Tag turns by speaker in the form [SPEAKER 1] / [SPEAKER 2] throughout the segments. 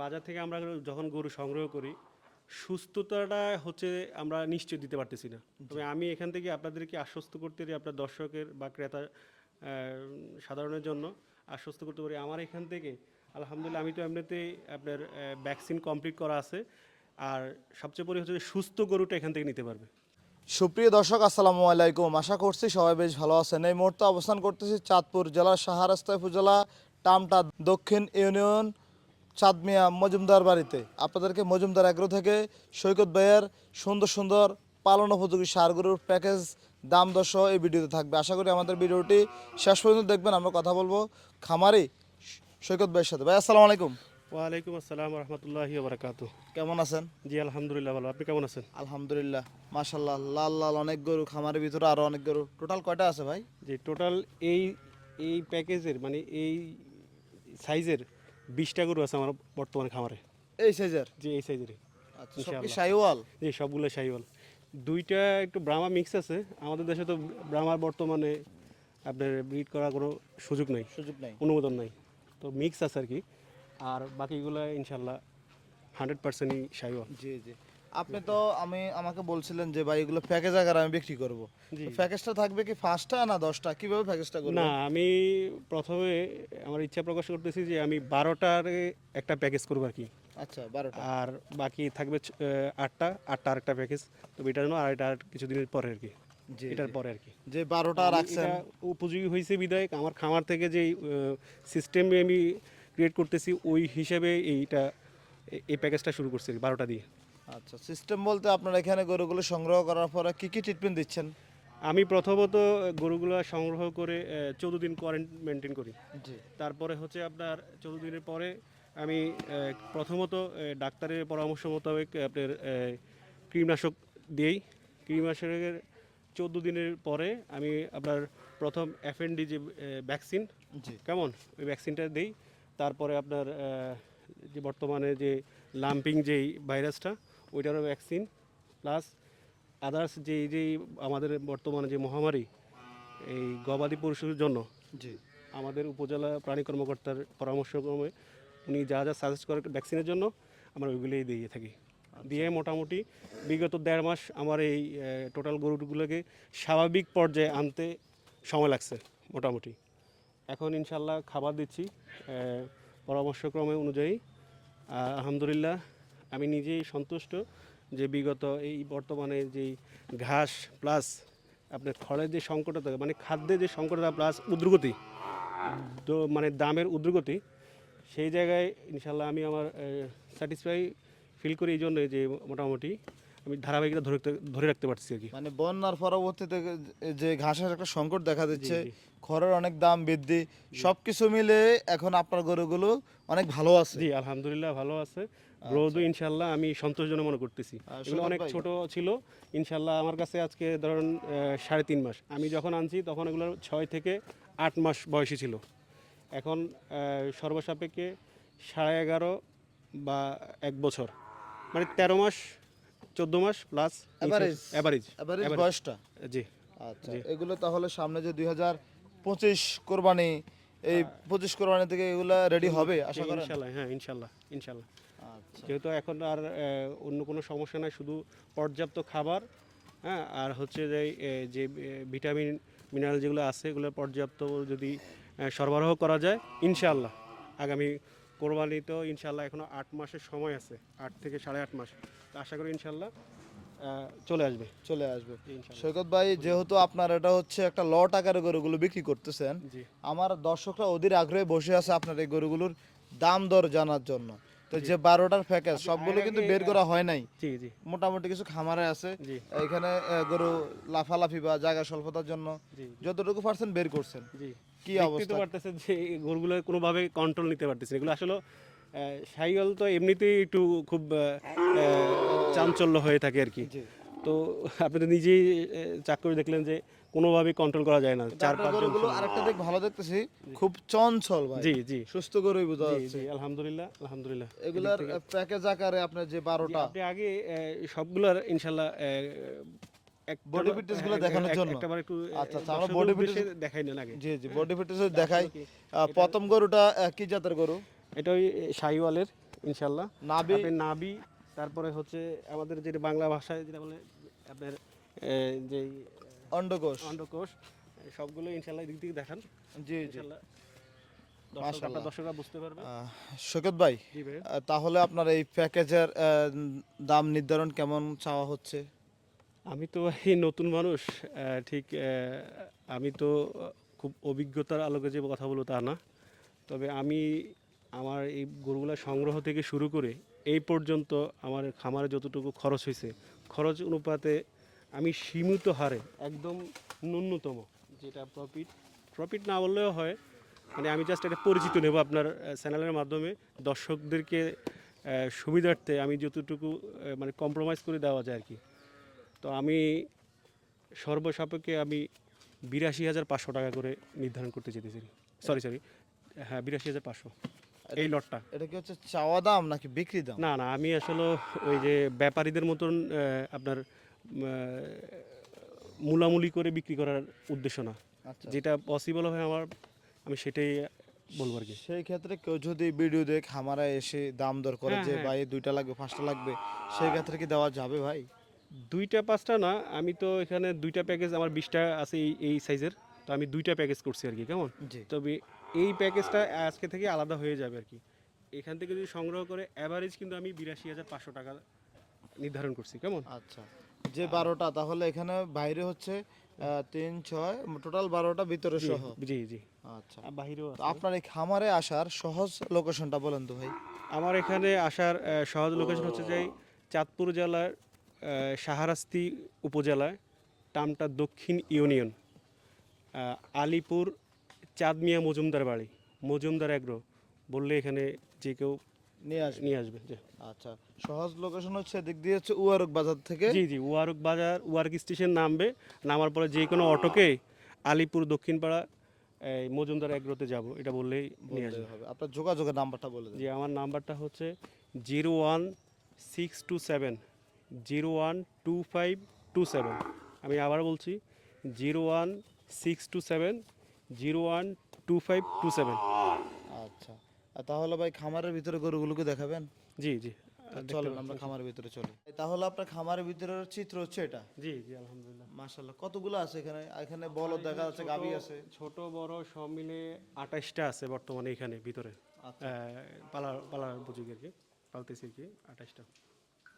[SPEAKER 1] বাজার থেকে আমরা যখন গরু সংগ্রহ করি সুস্থতাটা হচ্ছে আমরা নিশ্চয় দিতে পারতেছি না। তবে আমি এখান থেকে আপনাদেরকে আশ্বস্ত করতে পারি আপনার দর্শকের বা ক্রেতা সাধারণের জন্য আশ্বস্ত করতে পারি। আমার এখান থেকে আলহামদুলিল্লাহ আমি তো এমনিতেই আপনার ভ্যাকসিন কমপ্লিট করা আছে। আর সবচেয়ে বড় হচ্ছে সুস্থ গরুটা এখান থেকে নিতে পারবে।
[SPEAKER 2] সুপ্রিয় দর্শক আসসালামু আলাইকুম। আশা করছি সবাই বেশ ভালো আছেন। এই মুহূর্তে অবস্থান করতেছি চাঁদপুর জেলার সাহারাস্তা উপজেলা টামটা দক্ষিণ ইউনিয়ন চাঁদমিয়া মজুমদার বাড়িতে। আপনাদেরকে মজুমদার এগ্রো থেকে সৈকত ভাইয়ের সুন্দর সুন্দর পালন উপযোগী সারগুলোর প্যাকেজ দাম দশ এই ভিডিওতে থাকবে। আশা করি আমাদের ভিডিওটি শেষ পর্যন্ত দেখবেন আমরা কথা বলব খামারি সৈকত ভাইয়ের সাথে। ভাই আসসালামু আলাইকুম।
[SPEAKER 1] ওয়ালাইকুম আসসালাম রহমতুল্লাহি বারাকাতু
[SPEAKER 2] কেমন আছেন?
[SPEAKER 1] জি আলহামদুলিল্লাহ ভালো। আপনি কেমন আছেন?
[SPEAKER 2] আলহামদুলিল্লাহ মাশাল্লাহ লাল লাল অনেক গরু খামারের ভিতরে আরও অনেক গরু। টোটাল কয়টা আছে ভাই?
[SPEAKER 1] যে টোটাল এই এই প্যাকেজের মানে এই সাইজের বিশটা গরু আছে আমার বর্তমানে খামারে।
[SPEAKER 2] এই সাইজের
[SPEAKER 1] জি এই সাইজের
[SPEAKER 2] আচ্ছা
[SPEAKER 1] ইনশাআল্লাহ।
[SPEAKER 2] শাইওয়াল
[SPEAKER 1] জি সবগুলো সাইওয়াল দুইটা একটু ব্রামা মিক্স আছে। আমাদের দেশে তো ব্রাহ্মার বর্তমানে আপনার ব্রিড করার কোনো সুযোগ নাই।
[SPEAKER 2] সুযোগ নাই।
[SPEAKER 1] অনুমোদন নাই। তো মিক্স আছে আর কি। আর বাকিগুলো ইনশাল্লাহ হান্ড্রেড পার্সেন্টই সাইওয়াল
[SPEAKER 2] জি জি। আপনি তো আমি আমাকে বলছিলেন যে ভাই এগুলো প্যাকেজ আকারে আমি বিক্রি করব। প্যাকেজটা থাকবে কি পাঁচটা না দশটা? কীভাবে প্যাকেজটা করব?
[SPEAKER 1] না আমি প্রথমে আমার ইচ্ছা প্রকাশ করতেছি যে আমি বারোটার একটা প্যাকেজ করব আর কি।
[SPEAKER 2] আচ্ছা বারোটা।
[SPEAKER 1] আর বাকি থাকবে আটটা আটটা আরেকটা প্যাকেজ তো এটার জন্য আর এটা আর কিছুদিনের পরে আর কি।
[SPEAKER 2] জি
[SPEAKER 1] এটার পরে আর কি।
[SPEAKER 2] যে বারোটা রাখছেন।
[SPEAKER 1] উপযোগী হয়েছে বিধায়ক। আমার খামার থেকে যে সিস্টেম আমি ক্রিয়েট করতেছি ওই হিসেবে এইটা এই প্যাকেজটা শুরু করছি বারোটা দিয়ে।
[SPEAKER 2] আচ্ছা সিস্টেম বলতে আপনারা এখানে গরুগুলো সংগ্রহ করার পরে কি কি ট্রিটমেন্ট দিচ্ছেন?
[SPEAKER 1] আমি প্রথমত গরুগুলো সংগ্রহ করে চৌদ্দ দিন কোয়ারেন্ট মেনটেন করি।
[SPEAKER 2] জি।
[SPEAKER 1] তারপরে হচ্ছে আপনার চৌদ্দ দিনের পরে আমি প্রথমত ডাক্তারের পরামর্শ মোতাবেক আপনার কীটনাশক দিই। কীটনাশকের চৌদ্দ দিনের পরে আমি আপনার প্রথম এফএনডি যে ভ্যাকসিন
[SPEAKER 2] জি।
[SPEAKER 1] কেমন? ওই ভ্যাকসিনটা দিই। তারপরে আপনার যে বর্তমানে যে লাম্পিং যেই ভাইরাসটা ওইটারও ভ্যাকসিন প্লাস আদার্স যেই যে আমাদের বর্তমানে যে মহামারী এই গবাদি পশুর জন্য
[SPEAKER 2] জি।
[SPEAKER 1] আমাদের উপজেলা প্রাণী কর্মকর্তার পরামর্শক্রমে উনি যা যা সাজেস্ট করে ভ্যাকসিনের জন্য আমরা ওইগুলোই দিয়ে থাকি। দিয়ে মোটামুটি বিগত দেড় মাস আমার এই টোটাল গরুগুলোকে স্বাভাবিক পর্যায়ে আনতে সময় লাগছে মোটামুটি। এখন ইনশাল্লাহ খাবার দিচ্ছি পরামর্শক্রমে অনুযায়ী আলহামদুলিল্লাহ আমি নিজেই সন্তুষ্ট যে বিগত এই বর্তমানে যেই ঘাস প্লাস আপনার খড়ের যে সংকটতা মানে খাদ্যের যে সংকটটা প্লাস উদ্রগতি তো মানে দামের উদ্রগতি সেই জায়গায় ইনশাল্লাহ আমি আমার স্যাটিসফাই ফিল করি এই জন্য যে মোটামুটি আমি ধারাবাহিকতা ধরে রাখতে- ধরে রাখতে পারছি আর কি।
[SPEAKER 2] মানে বন্যার পরবর্তীতে যে ঘাসের একটা সংকট দেখা দিচ্ছে খড়ের অনেক দাম বৃদ্ধি সব কিছু মিলে এখন আপনার গরুগুলো অনেক ভালো আছে।
[SPEAKER 1] জি আলহামদুলিল্লাহ ভালো আছে। গ্রোথও ইনশাল্লাহ আমি সন্তোষজনক মনে করতেছি। এগুলো অনেক ছোট ছিল। ইনশাল্লাহ আমার কাছে আজকে ধরুন সাড়ে তিন মাস। আমি যখন আনছি তখন এগুলো ছয় থেকে আট মাস বয়সী ছিল। এখন সর্বসাপেক্ষে সাড়ে এগারো বা এক বছর। মানে তেরো মাস চোদ্দ মাস প্লাস
[SPEAKER 2] Average?
[SPEAKER 1] অ্যাভারেজ
[SPEAKER 2] বয়সটা?
[SPEAKER 1] জি।
[SPEAKER 2] আচ্ছা এগুলো তাহলে সামনে যে দুই হাজার পঁচিশ কোরবানি এই পঁচিশ কোরবানি থেকে এগুলো রেডি হবে আশা করেন?
[SPEAKER 1] ইনশাল্লাহ হ্যাঁ ইনশাল্লাহ ইনশাল্লাহ
[SPEAKER 2] আচ্ছা
[SPEAKER 1] যেহেতু এখন আর অন্য কোনো সমস্যা নাই শুধু পর্যাপ্ত খাবার হ্যাঁ আর হচ্ছে যে যে ভিটামিন মিনারেল যেগুলো আছে এগুলো পর্যাপ্ত যদি সরবরাহ করা যায় ইনশাল্লাহ আগামী কোরবানিতেও ইনশাল্লাহ এখনও আট মাসের সময় আছে আট থেকে সাড়ে আট মাস। তো আশা করি ইনশাল্লাহ চলে আসবে।
[SPEAKER 2] চলে আসবে। সৈকত ভাই যেহেতু আপনার এটা হচ্ছে একটা লট আকারে গরুগুলো বিক্রি করতেছেন
[SPEAKER 1] জি।
[SPEAKER 2] আমার দর্শকরা অধীর আগ্রহে বসে আছে আপনার এই গরুগুলোর দাম দর জানার জন্য। তো যে বারোটার প্যাকেজ সবগুলো কিন্তু বের করা হয় নাই। মোটামুটি কিছু খামারে আছে। এখানে গরু লাফালাফি বা জায়গা স্বল্পতার জন্য যতটুকু পার্সেন্ট বের করছেন। কি অবস্থা?
[SPEAKER 1] পারতেছে যে গরুগুলো কোনোভাবে কন্ট্রোল নিতে পারতেছে এগুলো আসলে সাইকেল তো এমনিতেই একটু খুব চাঞ্চল্য হয়ে থাকে আর কি। তো আপনি তো নিজেই আহ, চাক করে দেখলেন যে কোনোভাবেই কন্ট্রোল করা যায় না চার পাঁচ
[SPEAKER 2] গরুগুলো আরেকটা দিক ভালো দেখতেছি। খুব চঞ্চল ভাই।
[SPEAKER 1] জি জি।
[SPEAKER 2] সুস্থ গরুই বোঝা যাচ্ছে।
[SPEAKER 1] আলহামদুলিল্লাহ আলহামদুলিল্লাহ।
[SPEAKER 2] এগুলার প্যাকেজ আকারে আপনার যে
[SPEAKER 1] জি,
[SPEAKER 2] বারোটা
[SPEAKER 1] আপনি আগে সবগুলোর ইনশাল্লাহ একটা-
[SPEAKER 2] Body fitness গুলো
[SPEAKER 1] এক-
[SPEAKER 2] দেখানোর জন্য?
[SPEAKER 1] একটাবার একটু
[SPEAKER 2] আচ্ছা, আচ্ছা, আমরা
[SPEAKER 1] দর্শকের
[SPEAKER 2] body
[SPEAKER 1] দেখাই না আগে।
[SPEAKER 2] জি জি বডি ফিটনেস দেখাই। প্রথম গরুটা কি জাতের গরু?
[SPEAKER 1] এটা ওই শাহিওয়ালের ইনশাল্লাহ।
[SPEAKER 2] নাভি।
[SPEAKER 1] আপনি নাবি তারপরে হচ্ছে আমাদের যেটা বাংলা ভাষায় যেটা বলে আপনার যে
[SPEAKER 2] অন্ডকোষ।
[SPEAKER 1] অন্ডকোষ সবগুলো ইনশাল্লাহ দিক থেকে দেখান।
[SPEAKER 2] জি জি।
[SPEAKER 1] ইনশাল্লাহ দর্শক দর্শকরা বুঝতে পারবে।
[SPEAKER 2] শোকত ভাই তাহলে আপনার এই প্যাকেজের দাম নির্ধারণ কেমন চাওয়া হচ্ছে?
[SPEAKER 1] আমি তো এই নতুন মানুষ ঠিক আমি তো খুব অভিজ্ঞতার আলোকে যে কথা বলব তা না। তবে আমি আমার এই গরুগুলা সংগ্রহ থেকে শুরু করে এই পর্যন্ত আমার খামারে যতটুকু খরচ হয়েছে, খরচ অনুপাতে আমি সীমিত হারে একদম ন্যূনতম যেটা প্রফিট প্রফিট না বললেও হয় মানে আমি জাস্ট একটা পরিচিত নেব আপনার চ্যানেলের মাধ্যমে। দর্শকদেরকে সুবিধার্থে আমি যতটুকু মানে কম্প্রোমাইজ করে দেওয়া যায় আর কি। তো আমি সর্বসাপেক্ষে আমি বিরাশি হাজার পাঁচশো টাকা করে নির্ধারণ করতে চেয়েছি সরি সরি হ্যাঁ বিরাশি হাজার পাঁচশো। এই লটটা।
[SPEAKER 2] এটা কি হচ্ছে চাওয়া দাম নাকি বিক্রি দাম?
[SPEAKER 1] না না আমি আসলে ওই যে ব্যাপারীদের মতন আপনার মূলামূলি করে বিক্রি করার উদ্দেশ্য না।
[SPEAKER 2] আচ্ছা।
[SPEAKER 1] যেটা পসিবল হয় আমার আমি সেটাই বলব আর কি।
[SPEAKER 2] সেই ক্ষেত্রে কেউ যদি ভিডিও দেখ খামারে এসে দাম দর করে
[SPEAKER 1] হ্যাঁ,
[SPEAKER 2] যে
[SPEAKER 1] হ্যাঁ।
[SPEAKER 2] ভাই দুইটা লাগবে পাঁচটা লাগবে সেই ক্ষেত্রে কি দেওয়া যাবে ভাই?
[SPEAKER 1] দুইটা পাঁচটা না আমি তো এখানে দুইটা প্যাকেজ আমার বিশটা আছে এই এই সাইজের তো আমি দুইটা প্যাকেজ করছি আর কি কেমন? তবে এই প্যাকেজটা আজকে থেকে আলাদা হয়ে যাবে আর কি। এখান থেকে যদি সংগ্রহ করে অ্যাভারেজ কিন্তু আমি বিরাশি হাজার পাঁচশো টাকা নির্ধারণ করছি কেমন?
[SPEAKER 2] আচ্ছা যে বারোটা তাহলে এখানে বাইরে হচ্ছে তিন ছয় টোটাল বারোটা ভিতরে সহ।
[SPEAKER 1] জি জি।
[SPEAKER 2] আচ্ছা।
[SPEAKER 1] আছে।
[SPEAKER 2] আপনার এই খামারে আসার সহজ লোকেশনটা বলেন তো ভাই।
[SPEAKER 1] আমার এখানে আসার সহজ লোকেশন হচ্ছে যে চাঁদপুর জেলার সাহারাস্তি উপজেলায় টামটা দক্ষিণ ইউনিয়ন আহ, আলিপুর চাঁদমিয়া মজুমদার বাড়ি। মজুমদার এগ্রো বললে এখানে যে কেউ
[SPEAKER 2] নিয়ে আসবে।
[SPEAKER 1] নিয়ে আসবে
[SPEAKER 2] আচ্ছা সহজ লোকেশন হচ্ছে দিক দিয়ে হচ্ছে উয়ারক বাজার থেকে।
[SPEAKER 1] জি জি ওয়ারক বাজার ওয়ারক স্টেশন নামবে। নামার পরে যে কোনো অটোকে আলিপুর দক্ষিণপাড়া এই মজুমদার এগ্রোতে যাব। এটা বললেই নিয়ে আসবে।
[SPEAKER 2] হবে। আপনার যোগাযোগের নাম্বারটা বলে দেন
[SPEAKER 1] যে আমার নাম্বারটা হচ্ছে zero one six two seven zero one two five two seven. আমি আবার বলছি zero one six two seven zero one two five two seven.
[SPEAKER 2] আচ্ছা। আর তাহলে ভাই খামারের ভিতরে গরুগুলোকে দেখাবেন?
[SPEAKER 1] জি জি।
[SPEAKER 2] চলেন আমরা খামারের ভিতরে চলি। তাহলে আপনার খামারের ভিতরের চিত্র হচ্ছে এটা?
[SPEAKER 1] জি জি আলহামদুলিল্লাহ।
[SPEAKER 2] মাশাল্লাহ কতগুলো আছে এখানে? এখানে বলদ দেখা যাচ্ছে গাভী আছে।
[SPEAKER 1] ছোট বড় সব মিলে আঠাশটা আছে বর্তমানে এখানে ভিতরে।
[SPEAKER 2] আচ্ছা।
[SPEAKER 1] পালার পালার আর কি পালতেছি কি আঠাশটা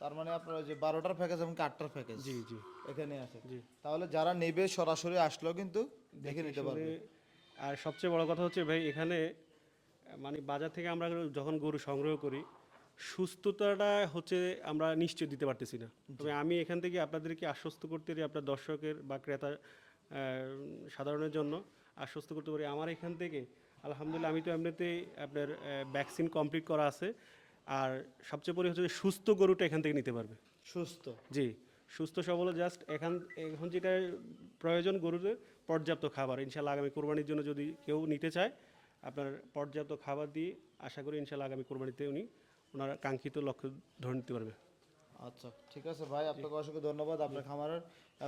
[SPEAKER 2] তার মানে আপনার যে বারোটার প্যাকেজ এবং আটটার প্যাকেজ
[SPEAKER 1] জি জি।
[SPEAKER 2] এখানে আছে।
[SPEAKER 1] জি।
[SPEAKER 2] তাহলে যারা নেবে সরাসরি আসলেও কিন্তু দেখে নিতে পারবে।
[SPEAKER 1] আর সবচেয়ে বড় কথা হচ্ছে ভাই এখানে মানে বাজার থেকে আমরা যখন গরু সংগ্রহ করি সুস্থতাটা হচ্ছে আমরা নিশ্চয় দিতে পারতেছি না। তবে আমি এখান থেকে আপনাদেরকে আশ্বস্ত করতে পারি আপনার দর্শকের বা ক্রেতা সাধারণের জন্য আশ্বস্ত করতে পারি। আমার এখান থেকে আলহামদুলিল্লাহ আমি তো এমনিতেই আপনার ভ্যাকসিন কমপ্লিট করা আছে। আর সবচেয়ে বড় হচ্ছে যে সুস্থ গরুটা এখান থেকে নিতে পারবে।
[SPEAKER 2] সুস্থ।
[SPEAKER 1] জি। সুস্থ সবল জাস্ট এখান এখন যেটা প্রয়োজন গরুদের পর্যাপ্ত খাবার। ইনশাল্লাহ আগামী কোরবানির জন্য যদি কেউ নিতে চায় আপনার পর্যাপ্ত খাবার দিয়ে আশা করি ইনশাল্লাহ আগামী কোরবানিতে উনি ওনার কাঙ্ক্ষিত লক্ষ্য ধরে নিতে পারবে।
[SPEAKER 2] আচ্ছা ঠিক আছে ভাই আপনাকে অসংখ্য ধন্যবাদ আপনার খামারের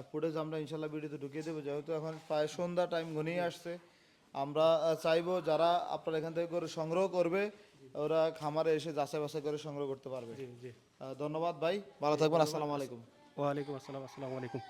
[SPEAKER 2] ফুটেজ আমরা ইনশাল্লাহ ভিডিওতে ঢুকিয়ে দেবো। যেহেতু এখন প্রায় সন্ধ্যা টাইম ঘনিয়ে আসছে আমরা চাইব যারা আপনার এখান থেকে করে সংগ্রহ করবে ওরা খামারে এসে যাচাই বাছাই করে সংগ্রহ করতে পারবে। ধন্যবাদ ভাই ভালো থাকবেন আসসালামু আলাইকুম।
[SPEAKER 1] ওয়ালাইকুম আসসালাম আসসালামু আলাইকুম।